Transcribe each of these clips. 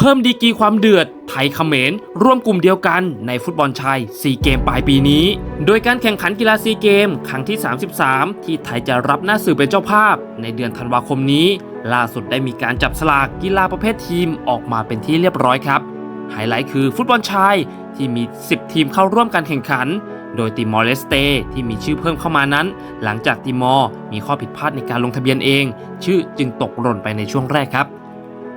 เพิ่มดีกีความเดือด ไทยเขมร ร่วมกลุ่มเดียวกันในฟุตบอลชายซีเกมปลายปีนี้ โดยการแข่งขันกีฬาซีเกม ครั้งที่ 33 ที่ไทยจะรับหน้าสื่อเป็นเจ้าภาพ ในเดือนธันวาคมนี้ ล่าสุดได้มีการจับสลากกีฬาประเภททีมออกมาเป็นที่เรียบร้อยครับ ไฮไลท์คือฟุตบอลชายที่มี 10 ทีมเข้าร่วมการแข่งขัน โดยติมอร์เลสเตที่มีชื่อเพิ่มเข้ามานั้น หลังจากติมอร์มีข้อผิดพลาดในการลงทะเบียนเอง ชื่อจึงตกหล่นไปในช่วงแรกครับ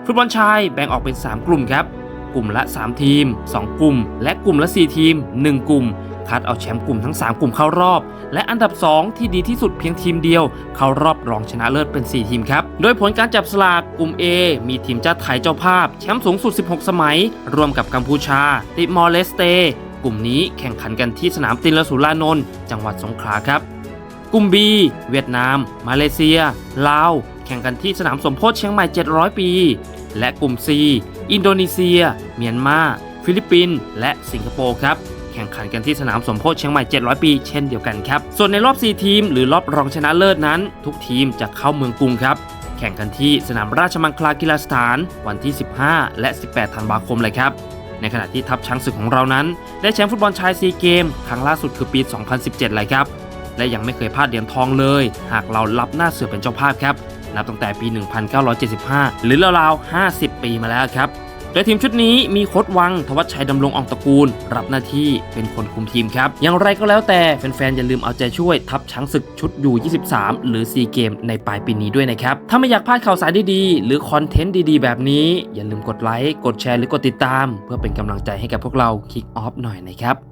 ฟุตบอลชายแบ่งออกเป็น 3 กลุ่มครับ กลุ่มละ 3 ทีม 2 กลุ่ม และกลุ่มละ 4 ทีม 1 กลุ่ม คัดเอาแชมป์กลุ่มทั้ง 3 กลุ่มเข้ารอบ และอันดับ 2 ที่ดีที่สุดเพียงทีมเดียว เข้ารอบรองชนะเลิศเป็น 4 ทีมครับ โดยผลการจับสลากกลุ่ม A มีทีมชาติไทยเจ้าภาพ แชมป์สูงสุด 16 สมัย รวมกับกัมพูชา ติมอร์เลสเต กลุ่มนี้แข่งขันกันที่สนามตินลสุรานนท์จังหวัดสงขลาครับ กลุ่ม B เวียดนาม มาเลเซีย ลาว ข่งกันที่สนามสมโพธิเชียงใหม่ 700 ปี และกลุ่ม C อินโดนีเซีย เมียนมา ฟิลิปปินส์และสิงคโปร์ครับแข่งขันกันที่สนามสมโพธิเชียงใหม่ 700 ปี เช่นเดียวกันครับ ส่วนในรอบ 4 ทีม หรือรอบรองชนะเลิศนั้น ทุกทีมจะเข้าเมืองกรุงครับ แข่งกันที่สนามราชมังคลากีฬาสถาน วันที่ 15 และ 18 ธันวาคมเลยครับ ในขณะที่ทัพช้างศึกของเรานั้น ได้แชมป์ฟุตบอลชายซีเกม ครั้งล่าสุดคือปี 2017 เลยครับ และยังไม่เคยพลาดเหรียญทองเลย หากเรารับหน้าเสือเป็นเจ้าภาพครับ นับตั้งแต่ปี 1975 หรือราวๆ 50 ปีมาแล้วครับ โดยทีมชุดนี้มีโค้ดวัง ทวัชชัยดำรงอองตระกูล รับหน้าที่เป็นคนคุมทีมครับ อย่างไรก็แล้วแต่แฟนๆ อย่าลืมเอาใจช่วยทัพช้างศึกชุดยู23 หรือ4เกมในปลายปีนี้ด้วยนะครับ ถ้าไม่อยากพลาดข่าวสารดีๆ หรือคอนเทนต์ดีๆ แบบนี้ อย่าลืมกดไลค์ กดแชร์หรือกดติดตาม เพื่อเป็นกำลังใจให้กับพวกเราคิกออฟหน่อยนะครับ